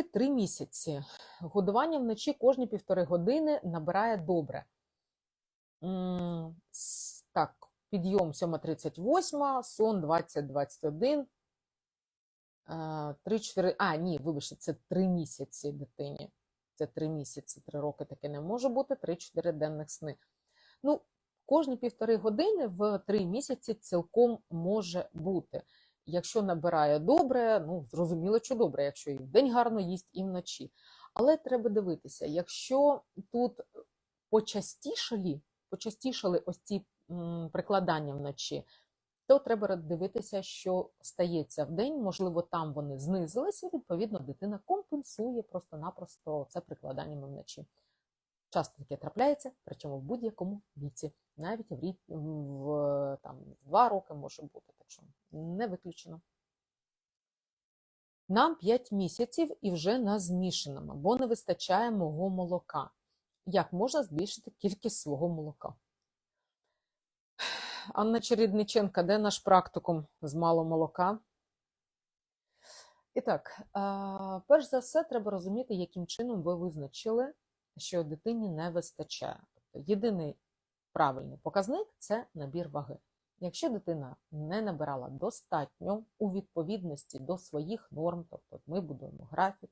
роки 3 місяці. Годування вночі кожні півтори години набирає добре. Так, підйом 7.38, сон 20-21. 3-4, а, ні, вибачте, це 3 місяці дитині. Це 3 місяці, 3 роки таке не може бути, 3-4 денних сни. Ну, кожні півтори години в 3 місяці цілком може бути. Якщо набирає добре, ну зрозуміло, що добре, якщо і вдень гарно їсть, і вночі. Але треба дивитися, якщо тут почастішалі, почастішали ось ці прикладання вночі, то треба дивитися, що стається в день. Можливо, там вони знизилися, відповідно дитина компенсує просто-напросто це прикладаннями вночі. Часто таке трапляється, причому в будь-якому віці, навіть в, в там, два роки може бути, так що не виключено. Нам 5 місяців і вже на змішаному, бо не вистачає мого молока. Як можна збільшити кількість свого молока? Анна Чередниченка, де наш практикум з мало молока? І так, перш за все, треба розуміти, яким чином ви визначили, що дитині не вистачає. Тобто єдиний правильний показник це набір ваги. Якщо дитина не набирала достатньо у відповідності до своїх норм, тобто ми будуємо графік,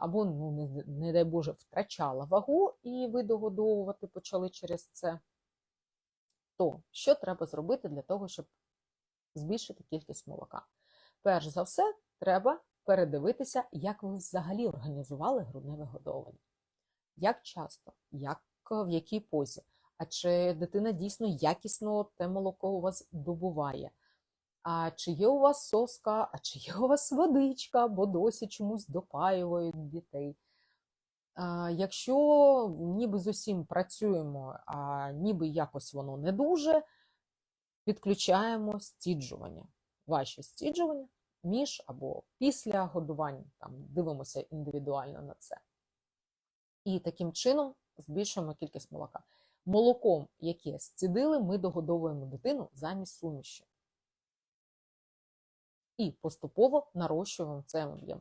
або, ну, не, не дай Боже, втрачала вагу, і ви догодовувати почали через це, то що треба зробити для того, щоб збільшити кількість молока? Перш за все, треба передивитися, як ви взагалі організували грудне вигодовування. Як часто, як в якій позі, а чи дитина дійсно якісно те молоко у вас добуває? А чи є у вас соска, а чи є у вас водичка, бо досі чомусь допаюють дітей? А, якщо ніби з усім працюємо, а ніби якось воно не дуже, підключаємо стіджування. Ваші стіджування між або після годування, там дивимося індивідуально на це. І таким чином збільшуємо кількість молока. Молоком, яке зцідили, ми догодовуємо дитину замість суміші. І поступово нарощуємо цей об'єм.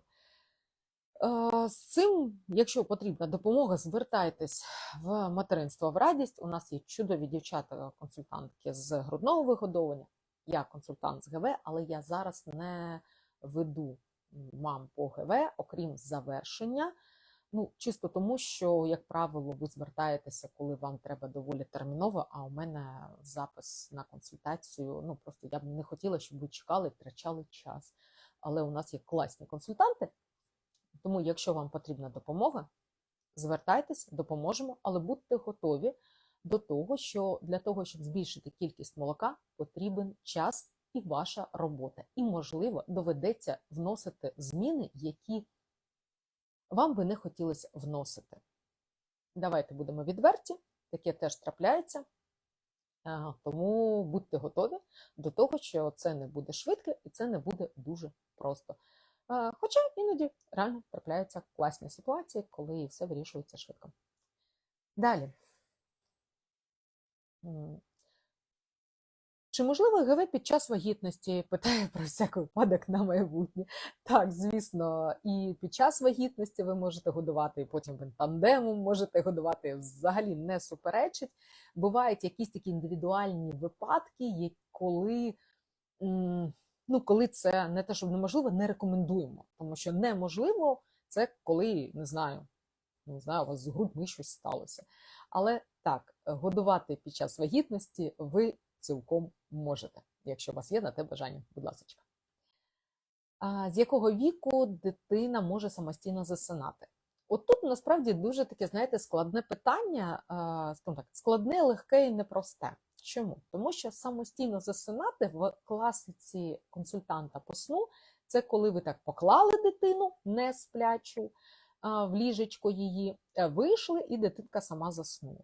Е, З цим, якщо потрібна допомога, звертайтесь в материнство в радість. У нас є чудові дівчата-консультантки з грудного вигодовування. Я консультант з ГВ, але я зараз не веду мам по ГВ, окрім завершення. Ну, чисто тому, що, як правило, ви звертаєтеся, коли вам треба доволі терміново, а у мене запис на консультацію. Ну, просто я б не хотіла, щоб ви чекали, втрачали час. Але у нас є класні консультанти. Тому, якщо вам потрібна допомога, звертайтесь, допоможемо, але будьте готові до того, що для того, щоб збільшити кількість молока, потрібен час і ваша робота. І, можливо, доведеться вносити зміни, які вам би не хотілося вносити. Давайте будемо відверті, таке теж трапляється. Тому будьте готові до того, що це не буде швидко і це не буде дуже просто. Хоча іноді реально трапляються класні ситуації, коли все вирішується швидко. Далі. Чи можливо ГВ під час вагітності? Питає про всяк випадок на майбутнє. Так, звісно, і під час вагітності ви можете годувати, і потім тандемом можете годувати, взагалі не суперечить. Бувають якісь такі індивідуальні випадки, коли, ну, коли це не те, що неможливо, не рекомендуємо. Тому що неможливо це коли, не знаю, не знаю, у вас з грудьми щось сталося. Але так, годувати під час вагітності ви цілком можете, якщо у вас є на те бажання, будь ласка. З якого віку дитина може самостійно засинати? От тут насправді дуже таке, знаєте, складне питання, так, складне, легке і непросте. Чому? Тому що самостійно засинати в класиці консультанта по сну це коли ви так поклали дитину не сплячу в ліжечко її, вийшли, і дитинка сама заснула.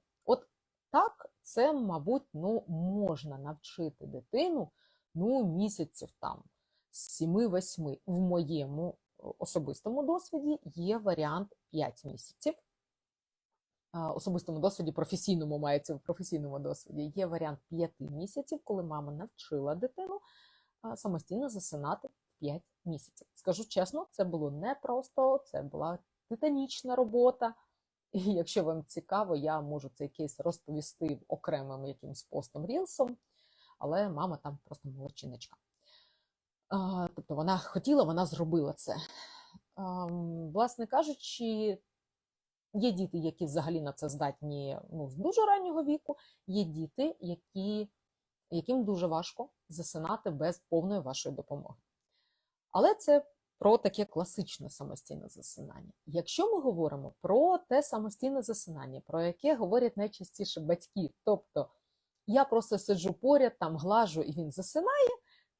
Так, це, мабуть, ну, можна навчити дитину ну, місяців там з 7-8. В моєму е, особистому досвіді є варіант 5 місяців. Особистому досвіді, професійному мається в професійному досвіді. Є варіант 5 місяців, коли мама навчила дитину самостійно засинати в 5 місяців. Скажу чесно, це було непросто, це була титанічна робота. І якщо вам цікаво, я можу цей кейс розповісти в окремим якимсь постом рілсом, але мама там просто молодчиночка. Тобто вона хотіла, вона зробила це. Власне кажучи, є діти, які взагалі на це здатні ну, з дуже раннього віку, є діти, які, яким дуже важко засинати без повної вашої допомоги. Але це про таке класичне самостійне засинання. Якщо ми говоримо про те самостійне засинання, про яке говорять найчастіше батьки, тобто я просто сиджу поряд, там глажу і він засинає,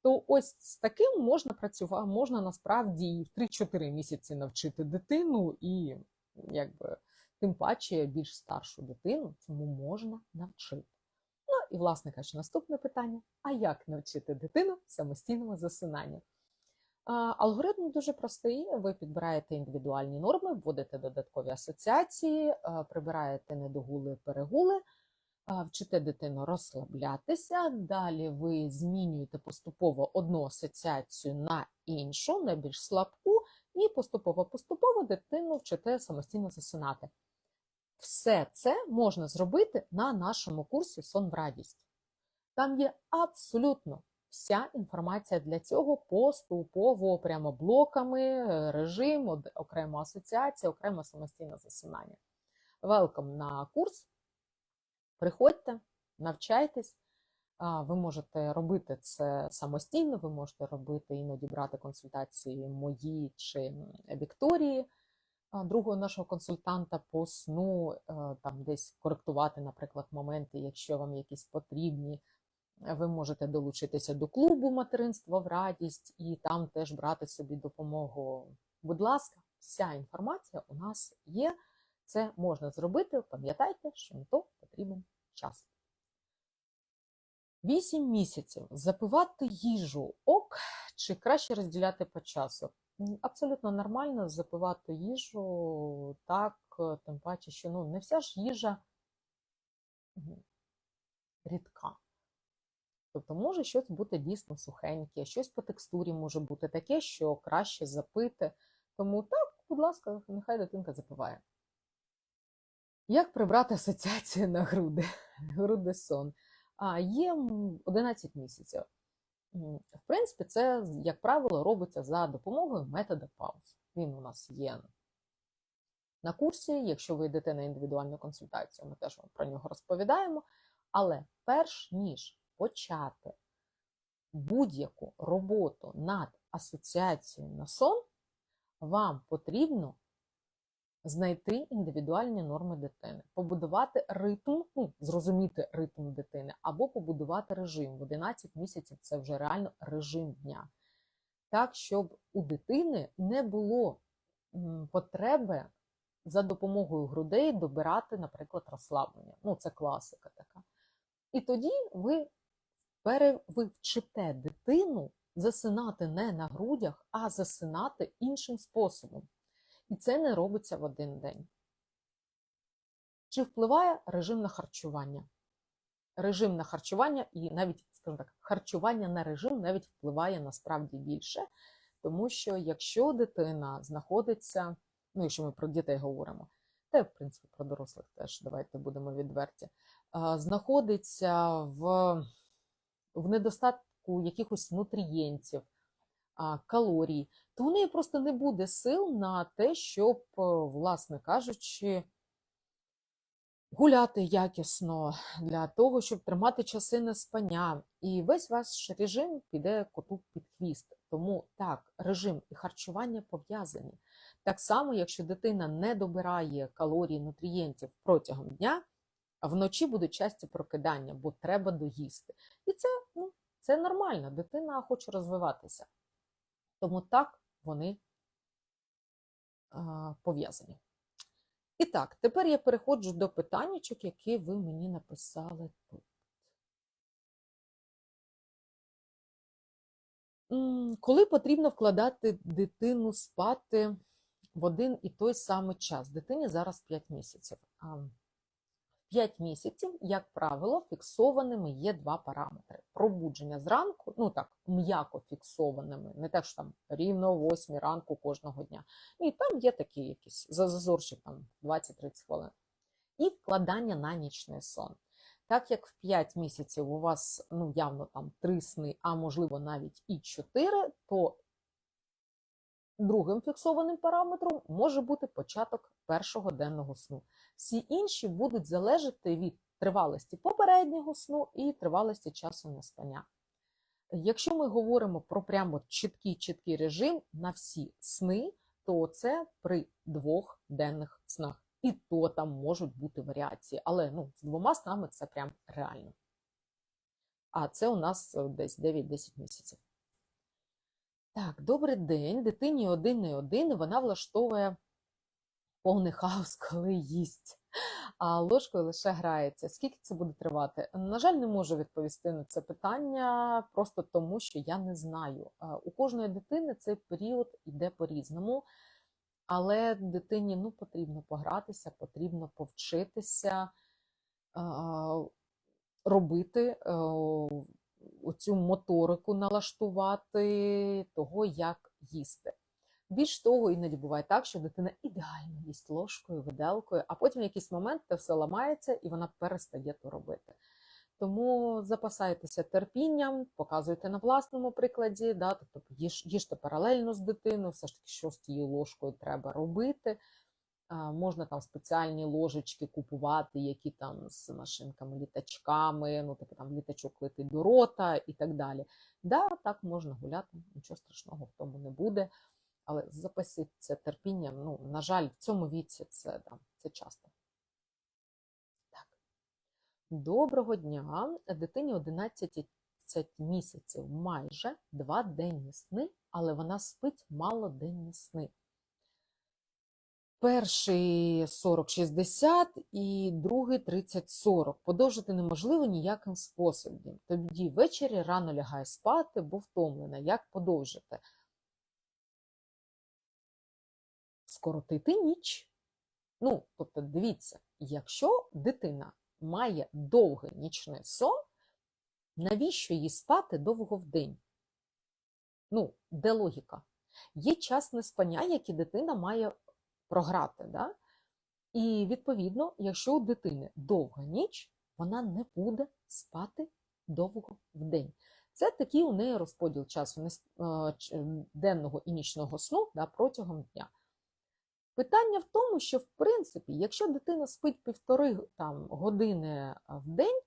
то ось з таким можна працювати, можна насправді і в 3-4 місяці навчити дитину, і якби тим паче більш старшу дитину цьому можна навчити. Ну і, власне кажучи, наступне питання: а як навчити дитину самостійному засинанню? Алгоритм дуже простий. Ви підбираєте індивідуальні норми, вводите додаткові асоціації, прибираєте недогули, перегули, вчите дитину розслаблятися. Далі ви змінюєте поступово одну асоціацію на іншу, на більш слабку, і поступово-поступово дитину вчите самостійно засинати. Все це можна зробити на нашому курсі Сон в радість. Там є абсолютно вся інформація для цього поступово, прямо блоками, е, режим, окремо асоціація, окремо самостійне засинання. Велком на курс. Приходьте, навчайтесь. Ви можете робити це самостійно, ви можете робити іноді брати консультації мої чи Вікторії, другого нашого консультанта по сну, е, там десь коректувати, наприклад, моменти, якщо вам якісь потрібні. Ви можете долучитися до клубу материнства в радість і там теж брати собі допомогу. Будь ласка, вся інформація у нас є. Це можна зробити. Пам'ятайте, що на то потрібен час. Вісім місяців запивати їжу ок, чи краще розділяти по часу. Абсолютно нормально запивати їжу так, тим паче, що ну, не вся ж їжа рідка. Тобто може щось бути дійсно сухеньке, щось по текстурі може бути таке, що краще запити. Тому так, будь ласка, нехай дитинка запиває. Як прибрати асоціацію на груди? Груди сон. А є 11 місяців. В принципі, це, як правило, робиться за допомогою методу пауз. Він у нас є на курсі. Якщо ви йдете на індивідуальну консультацію, ми теж вам про нього розповідаємо. Але перш ніж почати будь-яку роботу над асоціацією на сон, вам потрібно знайти індивідуальні норми дитини, побудувати ритм, ну, зрозуміти ритм дитини, або побудувати режим. В 11 місяців це вже реально режим дня. Так, щоб у дитини не було потреби за допомогою грудей добирати, наприклад, розслаблення. Ну, це класика така. І тоді ви перевчите дитину засинати не на грудях, а засинати іншим способом. І це не робиться в один день. Чи впливає режим на харчування? Режим на харчування і навіть, скажімо так, харчування на режим навіть впливає насправді більше, тому що якщо дитина знаходиться, ну якщо ми про дітей говоримо, та в принципі про дорослих теж давайте будемо відверті, знаходиться в в недостатку якихось нутрієнтів, калорій, то у неї просто не буде сил на те, щоб, е, власне кажучи, гуляти якісно для того, щоб тримати часи на спання. І весь ваш режим піде коту під хвіст. Тому так, режим і харчування пов'язані. Так само, якщо дитина не добирає калорій, нутрієнтів протягом дня, вночі будуть часті прокидання, бо треба доїсти. І це, ну, це нормально, дитина хоче розвиватися. Тому так вони а, пов'язані. І так, тепер я переходжу до питаннячок, які ви мені написали тут. Коли потрібно вкладати дитину спати в один і той самий час? Дитині зараз 5 місяців 5 місяців, як правило, фіксованими є два параметри: пробудження зранку, ну так, м'яко фіксованими, не так що там рівно о 8 ранку кожного дня. І там є такі якісь за- зазорчик там 20-30 хвилин. І вкладання на нічний сон. Так як в 5 місяців у вас ну, явно там 3 сни, а можливо навіть і 4, то другим фіксованим параметром може бути початок першого денного сну. Всі інші будуть залежати від тривалості попереднього сну і тривалості часу наспання. Якщо ми говоримо про прямо чіткий чіткий режим на всі сни, то це при двох денних снах. І то там можуть бути варіації, але ну, з двома снами це прям реально. А це у нас е, десь 9-10 місяців. Так, добрий день. Дитині один і один, вона влаштовує повний хаос, коли їсть, а ложкою лише грається. Скільки це буде тривати? На жаль, не можу відповісти на це питання, просто тому що я не знаю. Е, У кожної дитини цей період йде по-різному, але дитині ну, потрібно погратися, потрібно повчитися е, робити е, оцю моторику налаштувати того, як їсти. Більш того, іноді буває так, що дитина ідеально їсть ложкою, виделкою, а потім в якийсь момент це все ламається і вона перестає то робити. Тому запасайтеся терпінням, показуйте на власному прикладі, да, тобто їж, їжте паралельно з дитиною, все ж таки, що з тією ложкою треба робити. Можна там спеціальні ложечки купувати, які там з машинками, літачками, ну типу там літачок летить до рота і так далі. Да, так можна гуляти, нічого страшного в тому не буде. Але запасіться терпінням. Ну, на жаль, в цьому віці це, да, це часто. Так. Доброго дня. Дитині 11 місяців, майже два денні сни, але вона спить мало денні сни. Перший 40-60 і другий 30-40. Подовжити неможливо ніяким способом. Тоді ввечері рано лягає спати, бо втомлена. Як подовжити? Скоротити ніч. Ну, тобто, дивіться, якщо дитина має довгий нічний сон, навіщо їй спати довго в день? Ну, де логіка? Є час неспання, який дитина має програти. Да? І відповідно, якщо у дитини довга ніч, вона не буде спати довго в день. Це такий у неї розподіл часу денного і нічного сну да, протягом дня. Питання в тому, що в принципі, якщо дитина спить півтори там, години в день,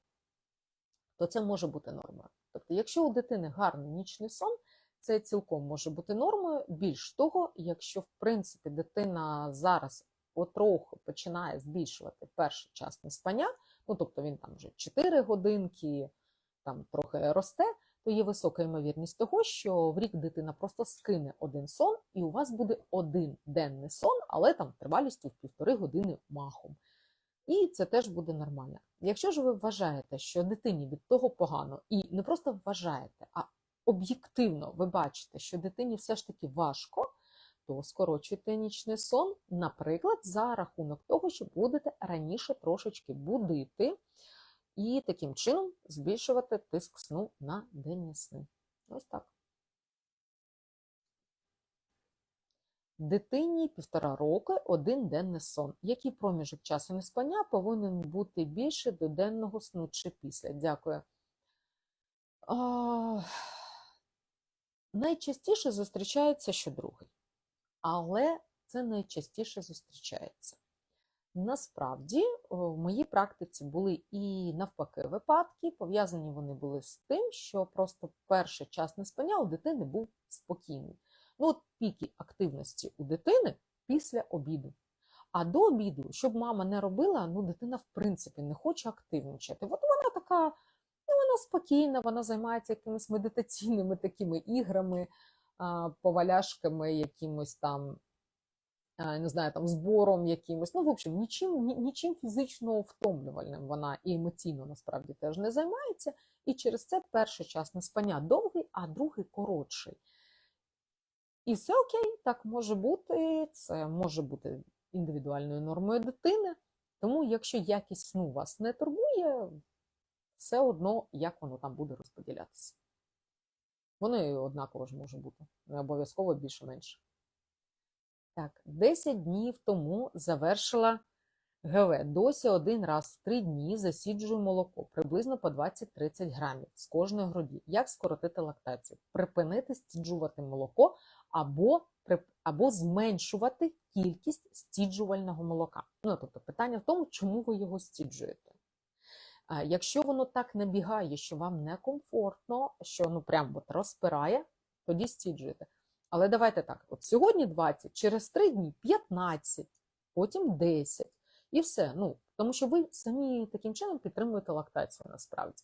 то це може бути нормою. Тобто, якщо у дитини гарний нічний сон, це цілком може бути нормою. Більш того, якщо в принципі дитина зараз потроху починає збільшувати перший час неспання, ну тобто він там вже 4 годинки, там трохи росте, то є висока ймовірність того, що в рік дитина просто скине один сон, і у вас буде один денний сон, але там тривалістю в півтори години махом. І це теж буде нормально. Якщо ж ви вважаєте, що дитині від того погано, і не просто вважаєте, а об'єктивно ви бачите, що дитині все ж таки важко, то скорочуйте нічний сон, наприклад, за рахунок того, що будете раніше трошечки будити, і таким чином збільшувати тиск сну на денні сни. Ось так. Дитині півтора роки один денний сон. Який проміжок часу неспання повинен бути більше до денного сну чи після? Дякую. Найчастіше зустрічається щодругий, але це найчастіше зустрічається. Насправді, в моїй практиці були і навпаки випадки, пов'язані вони були з тим, що просто перший час неспання у дитини був спокійний. Ну, от піки активності у дитини після обіду. А до обіду, щоб мама не робила, ну дитина в принципі не хоче активничати. От вона така, вона спокійна, вона займається якимись медитаційними такими іграми, поваляшками, якимось там, не знаю, там збором якимось. Ну, в общем, нічим, нічим фізично втомлювальним вона і емоційно насправді теж не займається. І через це перший час неспання довгий, а другий коротший. І все окей, так може бути, це може бути індивідуальною нормою дитини. Тому, якщо якість сну вас не турбує, все одно як воно там буде розподілятися. Воно однаково ж може бути, не обов'язково більше-менше. Так, 10 днів тому завершила ГВ. Досі один раз в 3 дні засіджую молоко, приблизно по 20-30 грамів з кожної груді. Як скоротити лактацію? Припинити стіджувати молоко або, або зменшувати кількість стіджувального молока. Ну, тобто, питання в тому, чому ви його стіджуєте. Якщо воно так набігає, що вам некомфортно, що ну прям от розпирає, тоді стіджуєте. Але давайте так: от сьогодні 20, через 3 дні 15, потім 10. І все. Ну, тому що ви самі таким чином підтримуєте лактацію насправді.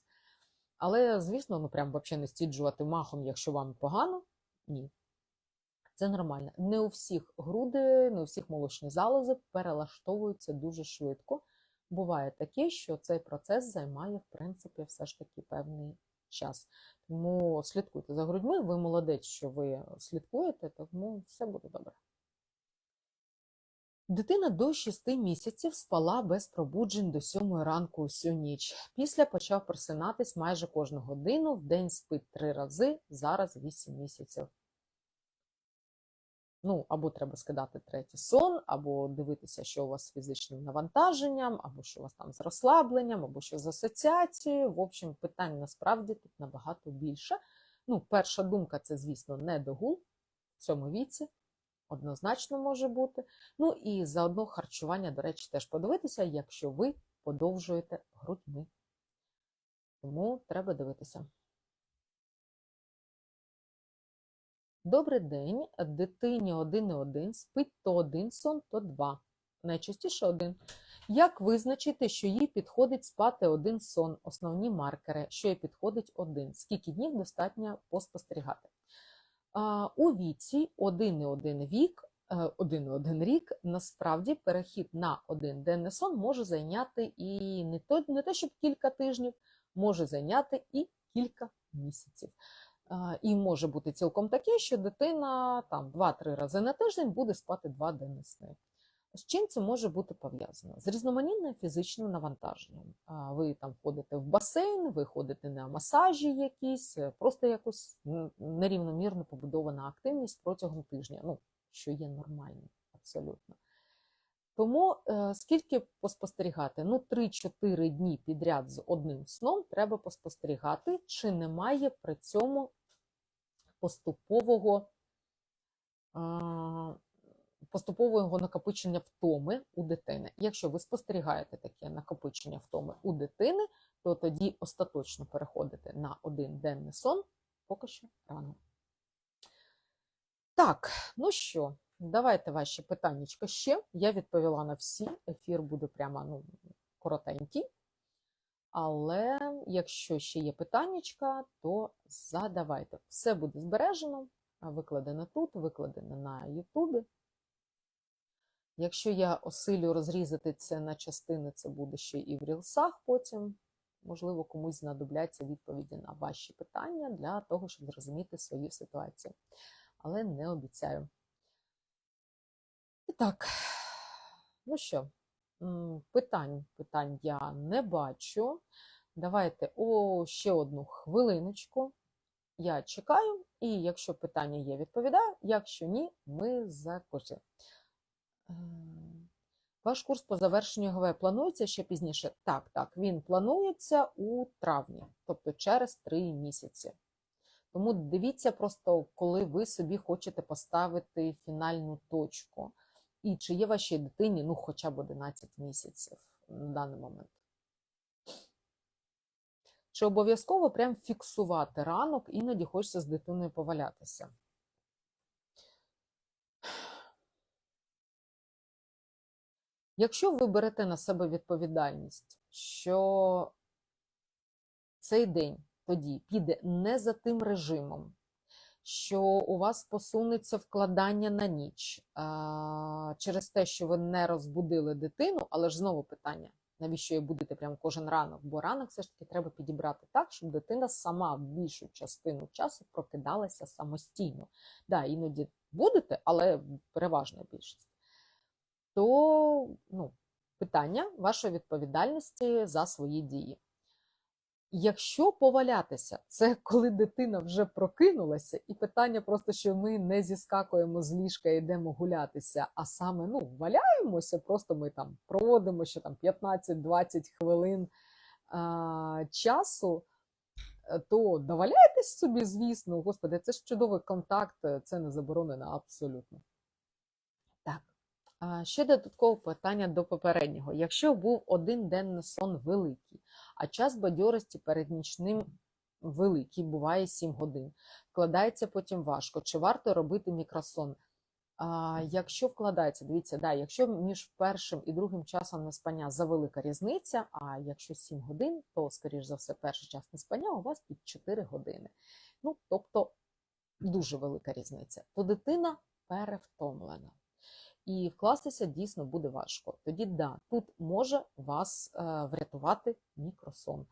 Але, звісно, ну прям взагалі не стіджувати махом, якщо вам погано, ні. Це нормально. Не у всіх груди, не у всіх молочні залози перелаштовуються дуже швидко. Буває таке, що цей процес займає, в принципі, все ж таки певний час. Тому слідкуйте за грудьми, ви молодець, що ви слідкуєте, тому все буде добре. Дитина до 6 місяців спала без пробуджень до 7 ранку усю ніч. Після почав просинатись майже кожну годину, в день спить 3 рази, зараз 8 місяців. Ну, або треба скидати третій сон, або дивитися, що у вас з фізичним навантаженням, або що у вас там з розслабленням, або що з асоціацією. В общем, питань насправді тут набагато більше. Ну, перша думка це, звісно, недогул в цьому віці. Однозначно може бути. Ну і заодно харчування, до речі, теж подивитися, якщо ви подовжуєте грудьми. Тому треба дивитися. Добрий день. Дитині 1,1 спить то один сон, то два. Найчастіше один. Як визначити, що їй підходить спати один сон? Основні маркери, що їй підходить один. Скільки днів достатньо поспостерігати? У віці 1,1 вік, 1,1 рік, насправді перехід на один денний сон може зайняти і не то, не те, щоб кілька тижнів, може зайняти і кілька місяців. А, І може бути цілком таке, що дитина там 2-3 рази на тиждень буде спати 2 денні сни. З чим це може бути пов'язано? З різноманітним фізичним навантаженням. Ви там ходите в басейн, ви ходите на масажі якісь, е, просто якось нерівномірно побудована активність протягом тижня, ну, що є нормально, абсолютно. Тому е, скільки поспостерігати? Ну, 3-4 дні підряд з одним сном треба поспостерігати, чи немає при цьому поступового, поступового накопичення втоми у дитини. Якщо ви спостерігаєте таке накопичення втоми у дитини, то тоді остаточно переходите на один денний сон, поки що рано. Так, ну що, давайте ваші питання ще. Я відповіла на всі. Ефір буде прямо ну, коротенький. Але якщо ще є питання, то задавайте. Все буде збережено, викладено тут, викладено на Ютубі. Якщо я осилю розрізати це на частини, це буде ще і в рілсах потім. Можливо, комусь знадобляться відповіді на ваші питання для того, щоб зрозуміти свою ситуацію. Але не обіцяю. І так, ну що, питань, питань я не бачу. Давайте о, ще одну хвилиночку. Я чекаю, і якщо питання є, відповідаю. Якщо ні, ми закусимо. Ваш курс по завершенню ГВ планується ще пізніше? Так, так, він планується у травні, тобто через три місяці. Тому дивіться просто, коли ви собі хочете поставити фінальну точку. І чи є вашій дитині ну, хоча б 11 місяців на даний момент. Чи обов'язково прям фіксувати ранок, іноді хочеться з дитиною повалятися. Якщо ви берете на себе відповідальність, що цей день тоді піде не за тим режимом, що у вас посунеться вкладання на ніч через те, що ви не розбудили дитину, але ж знову питання, навіщо її будете прямо кожен ранок? Бо ранок все ж таки треба підібрати так, щоб дитина сама більшу частину часу прокидалася самостійно. Да, іноді будете, але переважна більшість. То ну, питання вашої відповідальності за свої дії. Якщо повалятися, це коли дитина вже прокинулася, і питання просто, що ми не зіскакуємо з ліжка і йдемо гулятися, а саме ну, валяємося, просто ми там проводимо ще там 15-20 хвилин а, часу, е, то доваляйтесь собі, звісно, господи, це ж чудовий контакт, е, це не заборонено абсолютно. Ще додаткове питання до попереднього. Якщо був один денний сон великий, а час бадьорості перед нічним великий, буває 7 годин, вкладається потім важко, чи варто робити мікросон? А, Якщо вкладається, дивіться, да, якщо між першим і другим часом неспання завелика різниця, а якщо 7 годин, то, скоріш за все, перший час неспання у вас під 4 години. Ну, тобто дуже велика різниця. То дитина перевтомлена і вкластися дійсно буде важко. Тоді да, тут може вас е, врятувати мікросон.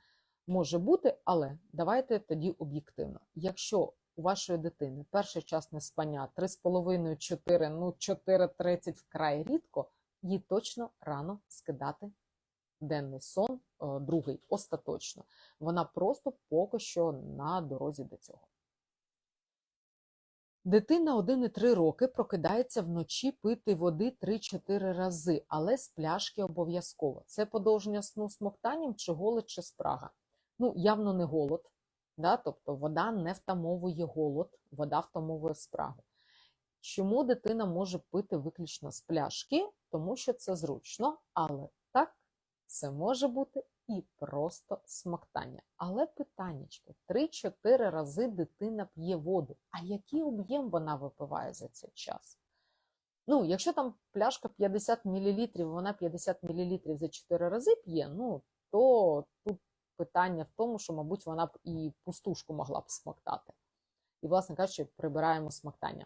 Може бути, але давайте тоді об'єктивно. Якщо у вашої дитини перший час не спання 3,5-4, ну 4,30 вкрай рідко, їй точно рано скидати денний сон, е, другий остаточно. Вона просто поки що на дорозі до цього. Дитина 1,3 роки прокидається вночі пити води 3-4 рази, але з пляшки обов'язково. Це подовження сну смоктанням чи голод, чи спрага. Ну, явно не голод, да? тобто вода не втамовує голод, вода втамовує спрагу. Чому дитина може пити виключно з пляшки? Тому що це зручно, але так, це може бути і просто смоктання. Але питаннячко, 3-4 рази дитина п'є воду. А який об'єм вона випиває за цей час? Ну, якщо там пляшка 50 мл, вона 50 мл за 4 рази п'є, ну, то тут питання в тому, що, мабуть, вона б і пустушку могла б смоктати. І, власне кажучи, прибираємо смоктання.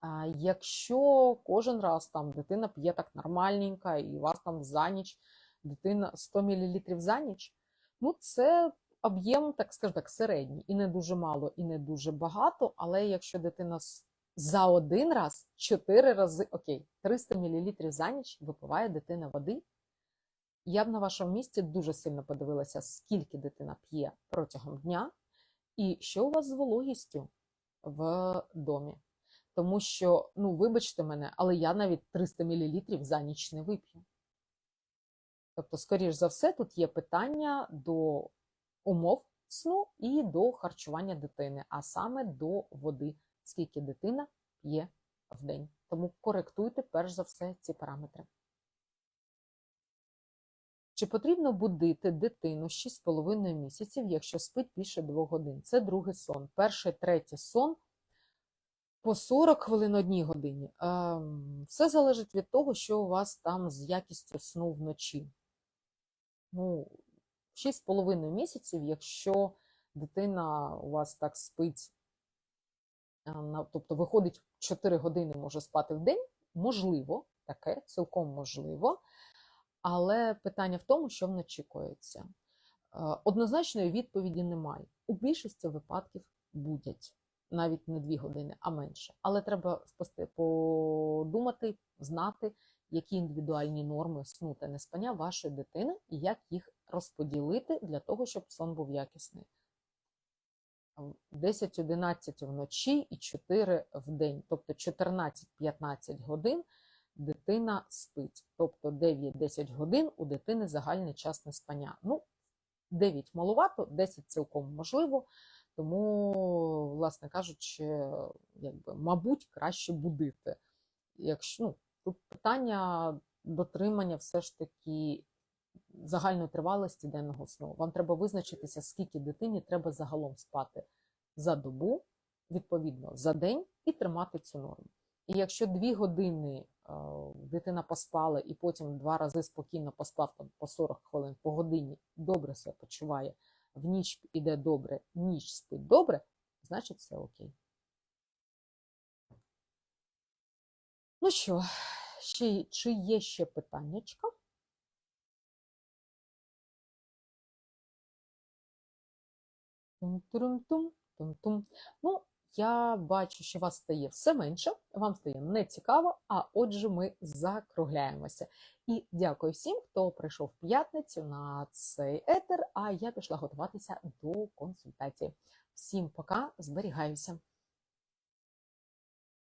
А якщо кожен раз там дитина п'є так нормальненько, і вас там за ніч дитина 100 мл за ніч, ну це об'єм, так скажу так, середній. І не дуже мало, і не дуже багато. Але якщо дитина за один раз, 4 рази, окей, 300 мл за ніч випиває дитина води, я б на вашому місці дуже сильно подивилася, скільки дитина п'є протягом дня, і що у вас з вологістю в домі. Тому що, ну, вибачте мене, але я навіть 300 мл за ніч не вип'ю. Тобто, скоріш за все, тут є питання до умов сну і до харчування дитини, а саме до води, скільки дитина п'є в день. Тому коректуйте, перш за все, ці параметри. Чи потрібно будити дитину 6,5 місяців, якщо спить більше 2 годин? Це другий сон. Перший, третій сон по 40 хвилин одній годині. Ем, все залежить від того, що у вас там з якістю сну вночі ну, 6,5 місяців, якщо дитина у вас так спить, тобто виходить 4 години може спати в день, можливо, таке, цілком можливо. Але питання в тому, що вночі коїться. Однозначної відповіді немає. У більшості випадків будять навіть не 2 години, а менше. Але треба подумати, знати, які індивідуальні норми сну та неспання вашої дитини і як їх розподілити для того, щоб сон був якісний. 10-11 вночі і 4 в день, тобто 14-15 годин дитина спить. Тобто 9-10 годин у дитини загальний час неспання. Ну, 9 малувато, 10 цілком можливо, тому, власне кажучи, якби, мабуть, краще будити. Якщо, ну, Тут питання дотримання все ж таки загальної тривалості денного сну. Вам треба визначитися, скільки дитині треба загалом спати за добу, відповідно, за день, і тримати цю норму. І якщо дві години е, дитина поспала і потім два рази спокійно поспав там по 40 хвилин по годині, добре себе почуває, в ніч іде добре, ніч спить добре, значить все окей. Ну що, ще, чи є ще питаннячка? Тум-тум-тум-тум-тум. Ну, я бачу, що вас стає все менше, вам стає нецікаво, а отже, ми закругляємося. І дякую всім, хто прийшов в п'ятницю на цей етер. А я пішла готуватися до консультації. Всім пока, зберігаюся.